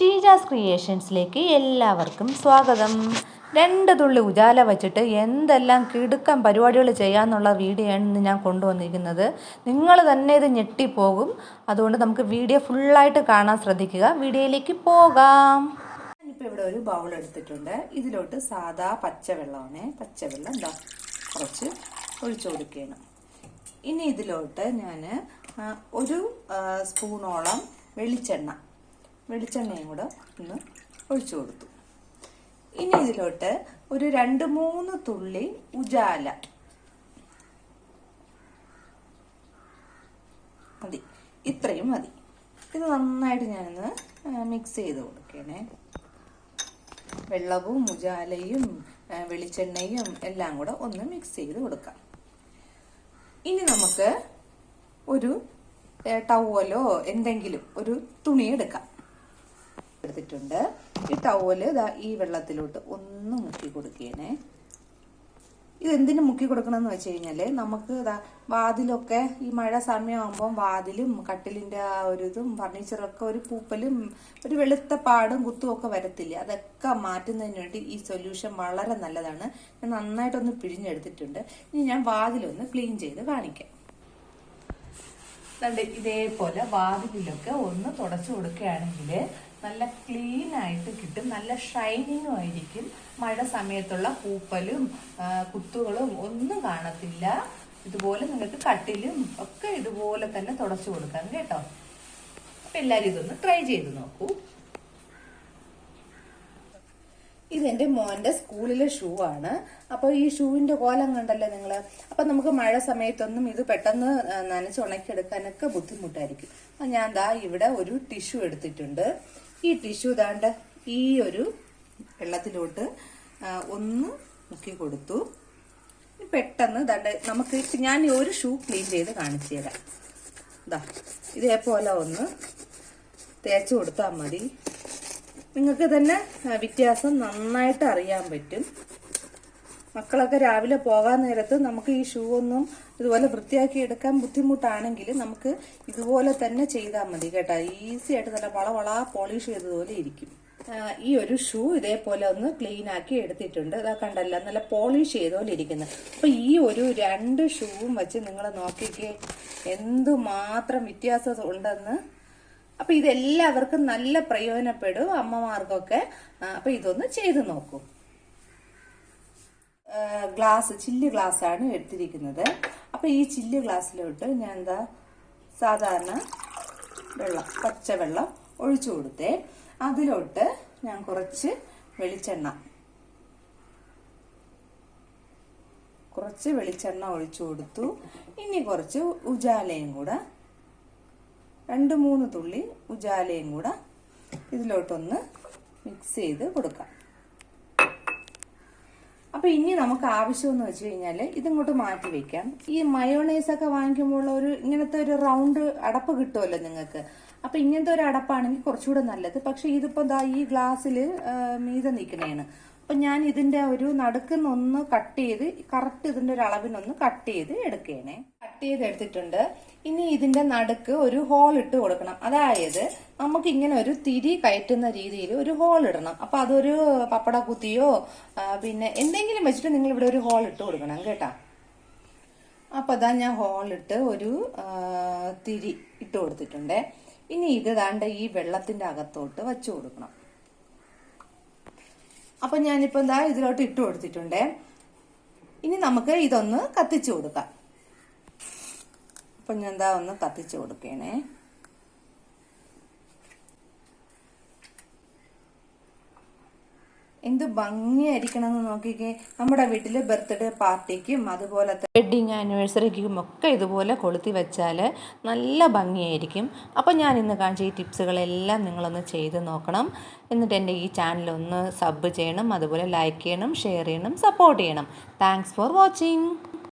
ഷീജാസ് ക്രിയേഷൻസിലേക്ക് എല്ലാവർക്കും സ്വാഗതം. രണ്ട് തുള്ളി ഉജാല വച്ചിട്ട് എന്തെല്ലാം കിടുക്കം പരിപാടികൾ ചെയ്യാമെന്നുള്ള വീഡിയോ ആണ് ഇന്ന് ഞാൻ കൊണ്ടുവന്നിരിക്കുന്നത്. നിങ്ങൾ തന്നെ ഇത് ഞെട്ടിപ്പോകും. അതുകൊണ്ട് നമുക്ക് വീഡിയോ ഫുള്ളായിട്ട് കാണാൻ ശ്രദ്ധിക്കുക. വീഡിയോയിലേക്ക് പോകാം. ഞാനിപ്പോൾ ഇവിടെ ഒരു ബൗൾ എടുത്തിട്ടുണ്ട്. ഇതിലോട്ട് സാദാ പച്ചവെള്ളമാണ്. പച്ചവെള്ളം എന്താ കുറച്ച് ഒഴിച്ചു കൊടുക്കുകയാണ്. ഇനി ഇതിലോട്ട് ഞാൻ ഒരു സ്പൂണോളം വെളിച്ചെണ്ണ വെളിച്ചെണ്ണയും കൂടെ ഒന്ന് ഒഴിച്ചു കൊടുത്തു. ഇനി ഇതിലോട്ട് ഒരു രണ്ട് മൂന്ന് തുള്ളി ഉജാല. മതി. ഇത്രയും മതി. ഇത് നന്നായിട്ട് ഞാനൊന്ന് മിക്സ് ചെയ്ത് കൊടുക്കണേ. വെള്ളവും ഉജാലയും വെളിച്ചെണ്ണയും എല്ലാം കൂടെ ഒന്ന് മിക്സ് ചെയ്ത് കൊടുക്കാം. ഇനി നമുക്ക് ഒരു ടവലോ എന്തെങ്കിലും ഒരു തുണി എടുക്കാം. എടുത്തിട്ടുണ്ട് ഈ ടവൽ ഇതാ ഈ വെള്ളത്തിലോട്ട് ഒന്ന് മുക്കി കൊടുക്കണേ. ഇത് എന്തിനു മുക്കി കൊടുക്കണമെന്ന് വെച്ച് കഴിഞ്ഞാൽ നമുക്ക് വാതിലൊക്കെ ഈ മഴ സമയമാകുമ്പോൾ വാതിലും കട്ടിലിന്റെ ആ ഒരു ഇതും ഫർണിച്ചറൊക്കെ ഒരു പൂപ്പലും ഒരു വെളുത്ത പാടും കുത്തും ഒക്കെ വരത്തില്ല? അതൊക്കെ മാറ്റുന്നതിന് വേണ്ടി ഈ സൊല്യൂഷൻ വളരെ നല്ലതാണ്. ഞാൻ നന്നായിട്ടൊന്ന് പിഴിഞ്ഞെടുത്തിട്ടുണ്ട്. ഇനി ഞാൻ വാതിലൊന്ന് ക്ലീൻ ചെയ്ത് കാണിക്കാം. ദാണ്ട് ഇതേപോലെ വാതിലിലൊക്കെ ഒന്ന് തുടച്ചു കൊടുക്കുകയാണെങ്കിൽ നല്ല ക്ലീൻ ആയിട്ട് കിട്ടും. നല്ല ഷൈനിങ്ങും ആയിരിക്കും. മഴ സമയത്തുള്ള പൂപ്പലും കുത്തുകളും ഒന്നും കാണത്തില്ല. ഇതുപോലെ നിങ്ങൾക്ക് കട്ടിലും ഒക്കെ ഇതുപോലെ തന്നെ തുടച്ചു കൊടുക്കാം കേട്ടോ. അപ്പൊ എല്ലാരും ഇതൊന്ന് ട്രൈ ചെയ്ത് നോക്കൂ. ഇതെന്റെ മോന്റെ സ്കൂളിലെ ഷൂ ആണ്. അപ്പോൾ ഈ ഷൂവിന്റെ കോലം കണ്ടല്ലോ നിങ്ങൾ അപ്പൊ നമുക്ക് മഴ സമയത്തൊന്നും ഇത് പെട്ടെന്ന് നനച്ച് ഉണക്കിയെടുക്കാനൊക്കെ ബുദ്ധിമുട്ടായിരിക്കും. അപ്പൊ ഞാൻ ദാ ഇവിടെ ഒരു ടിഷ്യൂ എടുത്തിട്ടുണ്ട്. ഈ ടിഷ്യൂ ദാണ്ട് ഈ ഒരു വെള്ളത്തിലോട്ട് ഒന്ന് മുക്കി കൊടുത്തു. പെട്ടെന്ന് ദാണ്ട് നമുക്ക് ഞാൻ ഒരു ഷൂ ക്ലീൻ ചെയ്ത് കാണിച്ചു തരാം. ദാ ഇതേപോലെ ഒന്ന് തേച്ച് കൊടുത്താൽ മതി. നിങ്ങൾക്ക് തന്നെ വ്യത്യാസം നന്നായിട്ട് അറിയാൻ പറ്റും. മക്കളൊക്കെ രാവിലെ പോകാൻ നേരത്ത് നമുക്ക് ഈ ഷൂ ഒന്നും ഇതുപോലെ വൃത്തിയാക്കി എടുക്കാൻ ബുദ്ധിമുട്ടാണെങ്കിൽ നമുക്ക് ഇതുപോലെ തന്നെ ചെയ്താൽ മതി കേട്ടോ. ഈസി ആയിട്ട് നല്ല വളവള പോളിഷ് ചെയ്തതുപോലെ ഇരിക്കും. ഈ ഒരു ഷൂ ഇതേപോലെ ഒന്ന് ക്ലീൻ ആക്കി എടുത്തിട്ടുണ്ട്. ഇതാ കണ്ടല്ല നല്ല പോളിഷ് ചെയ്ത പോലെ ഇരിക്കുന്നത് അപ്പൊ ഈ ഒരു രണ്ട് ഷൂവും വെച്ച് നിങ്ങൾ നോക്കിക്കേ എന്തുമാത്രം വ്യത്യാസം ഉണ്ടെന്ന് അപ്പൊ ഇതെല്ലാവർക്കും നല്ല പ്രയോജനപ്പെടും അമ്മമാർക്കൊക്കെ. അപ്പൊ ഇതൊന്ന് ചെയ്തു നോക്കൂ. ഗ്ലാസ് ചില്ല് ഗ്ലാസ് ആണ് എടുത്തിരിക്കുന്നത്. അപ്പൊ ഈ ചില്ല് ഗ്ലാസ്സിലോട്ട് ഞാൻ എന്താ സാധാരണ വെള്ളം പച്ചവെള്ളം ഒഴിച്ചു കൊടുത്തേ. അതിലോട്ട് ഞാൻ കുറച്ച് വെളിച്ചെണ്ണ. കുറച്ച് വെളിച്ചെണ്ണ ഒഴിച്ചു കൊടുത്തു. ഇനി കുറച്ച് ഉജാലയും കൂടെ രണ്ട് മൂന്ന് തുള്ളി ഉജാലയും കൂടെ ഇതിലോട്ടൊന്ന് മിക്സ് ചെയ്ത് കൊടുക്കാം. അപ്പൊ ഇനി നമുക്ക് ആവശ്യമെന്ന് വെച്ച് കഴിഞ്ഞാൽ ഇതിങ്ങോട്ട് മാറ്റി വെക്കാം. ഈ മയോണൈസ് ഒക്കെ വാങ്ങിക്കുമ്പോൾ ഒരു ഇങ്ങനത്തെ ഒരു റൗണ്ട് അടപ്പ് കിട്ടുമല്ലോ നിങ്ങൾക്ക്. അപ്പൊ ഇങ്ങനത്തെ ഒരു അടപ്പാണെങ്കിൽ കുറച്ചുകൂടെ നല്ലത്. പക്ഷെ ഇതിപ്പോ ദാ ഈ ഗ്ലാസ്സിൽ മീതെ നിൽക്കണേണ്. അപ്പൊ ഞാൻ ഇതിന്റെ ഒരു നടുക്കുന്നൊന്ന് കട്ട് ചെയ്ത് കറക്റ്റ് ഇതിന്റെ ഒരു അളവിനൊന്ന് കട്ട് ചെയ്ത് എടുക്കണേ. കട്ട് ചെയ്ത് എടുത്തിട്ടുണ്ട് ഇനി ഇതിന്റെ നടുക്ക് ഒരു ഹോൾ ഇട്ട് കൊടുക്കണം. അതായത് നമുക്ക് ഇങ്ങനെ ഒരു തിരി കയറ്റുന്ന രീതിയിൽ ഒരു ഹോൾ ഇടണം. അപ്പൊ അതൊരു പപ്പട കുത്തിയോ പിന്നെ എന്തെങ്കിലും വെച്ചിട്ട് നിങ്ങൾ ഇവിടെ ഒരു ഹോൾ ഇട്ട് കൊടുക്കണം കേട്ടാ. അപ്പൊ അതാ ഞാൻ ഇട്ട് ഒരു തിരി ഇട്ട് കൊടുത്തിട്ടുണ്ട്. ഇനി ഇത് ദാണ്ട ഈ വെള്ളത്തിന്റെ അകത്തോട്ട് വച്ചു കൊടുക്കണം. അപ്പൊ ഞാനിപ്പോ എന്താ ഇതിലോട്ട് ഇട്ട് കൊടുത്തിട്ടുണ്ട്. ഇനി നമുക്ക് ഇതൊന്ന് കത്തിച്ചു കൊടുക്കാം. അപ്പൊ ഞാൻ എന്താ ഒന്ന് കത്തിച്ചു കൊടുക്കണേ. എന്ത് ഭംഗിയായിരിക്കണം എന്ന് നോക്കിക്കേ. നമ്മുടെ വീട്ടിൽ ബർത്ത്ഡേ പാർട്ടിക്കും അതുപോലെ വെഡ്ഡിങ് ആനിവേഴ്സറിക്കും ഒക്കെ ഇതുപോലെ കൊളുത്തി വെച്ചാൽ നല്ല ഭംഗിയായിരിക്കും. അപ്പോൾ ഞാൻ ഇന്ന് കാണിച്ച ഈ ടിപ്സുകളെല്ലാം നിങ്ങളൊന്ന് ചെയ്ത് നോക്കണം. എന്നിട്ട് എന്റെ ഈ ചാനൽ ഒന്ന് സബ് ചെയ്യണം അതുപോലെ ലൈക്ക് ചെയ്യണം ഷെയർ ചെയ്യണം സപ്പോർട്ട് ചെയ്യണം. Thanks for watching